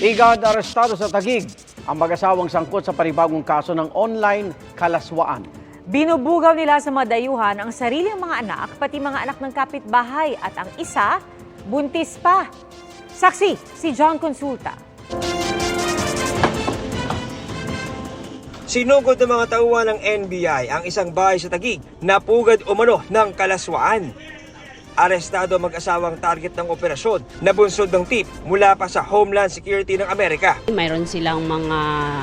Igad arestado sa Tagig ang mag-asawang sangkot sa panibagong kaso ng online kalaswaan. Binubugaw nila sa mga dayuhan ang sariling mga anak, pati mga anak ng kapitbahay at ang isa, buntis pa. Saksi, si John Consulta. Sinugod ng mga tauhan ng NBI ang isang bahay sa Tagig na pugad umano ng kalaswaan. Arestado ang mag-asawang target ng operasyon na bunsod ng tip mula pa sa Homeland Security ng Amerika. Mayroon silang mga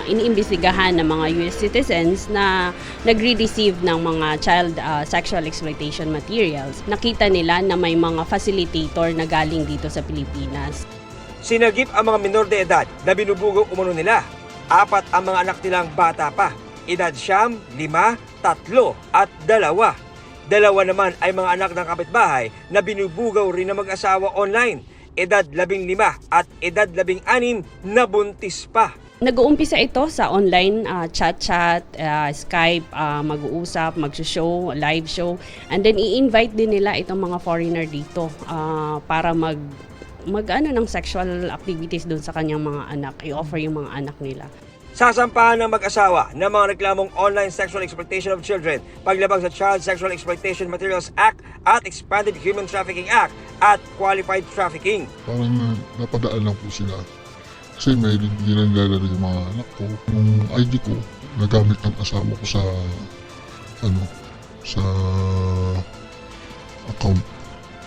iniimbestigahan ng mga US citizens na nagre-receive ng mga child uh, sexual exploitation materials. Nakita nila na may mga facilitator na galing dito sa Pilipinas. Sinagip ang mga minor de edad na binubugaw umano nila. Apat ang mga anak nilang bata pa. Edad siyam, lima, tatlo at dalawa. Dalawa naman ay mga anak ng kapitbahay na binubugaw rin ng mag-asawa online. Edad labing lima at edad labing anim na buntis pa. Nag-uumpisa ito sa online uh, chat-chat, uh, Skype, uh, mag-uusap, mag-show, live show. And then i-invite din nila itong mga foreigner dito uh, para mag mag ano ng sexual activities doon sa kanyang mga anak, i-offer yung mga anak nila. Sasampahan ng mag-asawa ng mga reklamong online sexual exploitation of children, paglabag sa Child Sexual Exploitation Materials Act at Expanded Human Trafficking Act at Qualified Trafficking. parang na, napadaan lang po sila. Kasi may ginagala rin yung mga anak ko. Yung ID ko, nagamit ng asawa ko sa, ano, sa account.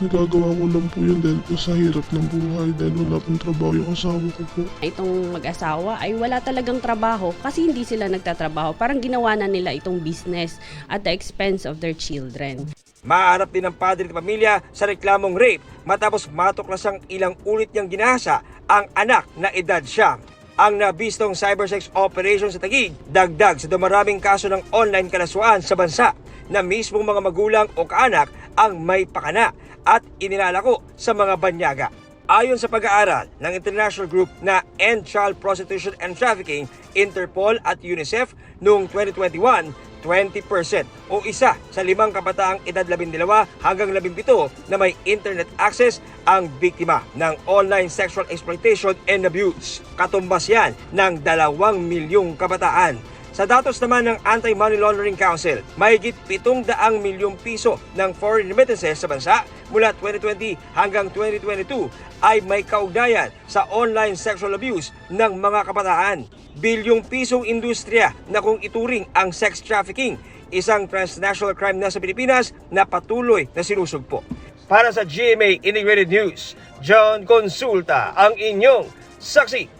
Nagagawa ko lang po yun dahil po sa hirap ng buhay dahil wala pong trabaho yung asawa ko po. Itong mag-asawa ay wala talagang trabaho kasi hindi sila nagtatrabaho. Parang ginawa na nila itong business at the expense of their children. Maaarap din ng padre at pamilya sa reklamong rape matapos matuklasang ilang ulit niyang ginahasa ang anak na edad siya. Ang nabistong cybersex operation sa Taguig, dagdag sa dumaraming kaso ng online kalaswaan sa bansa na mismong mga magulang o kaanak ang may pakana at inilalako sa mga banyaga. Ayon sa pag-aaral ng international group na End Child Prostitution and Trafficking, Interpol at UNICEF noong 2021, 20% o isa sa limang kabataang edad 12 hanggang 17 na may internet access ang biktima ng online sexual exploitation and abuse. Katumbas yan ng 2 milyong kabataan. Sa datos naman ng Anti-Money Laundering Council, mahigit 700 milyong piso ng foreign remittances sa bansa mula 2020 hanggang 2022 ay may kaugnayan sa online sexual abuse ng mga kabataan. Bilyong pisong industriya na kung ituring ang sex trafficking, isang transnational crime na sa Pilipinas na patuloy na sinusugpo. Para sa GMA Integrated News, John Consulta ang inyong saksi.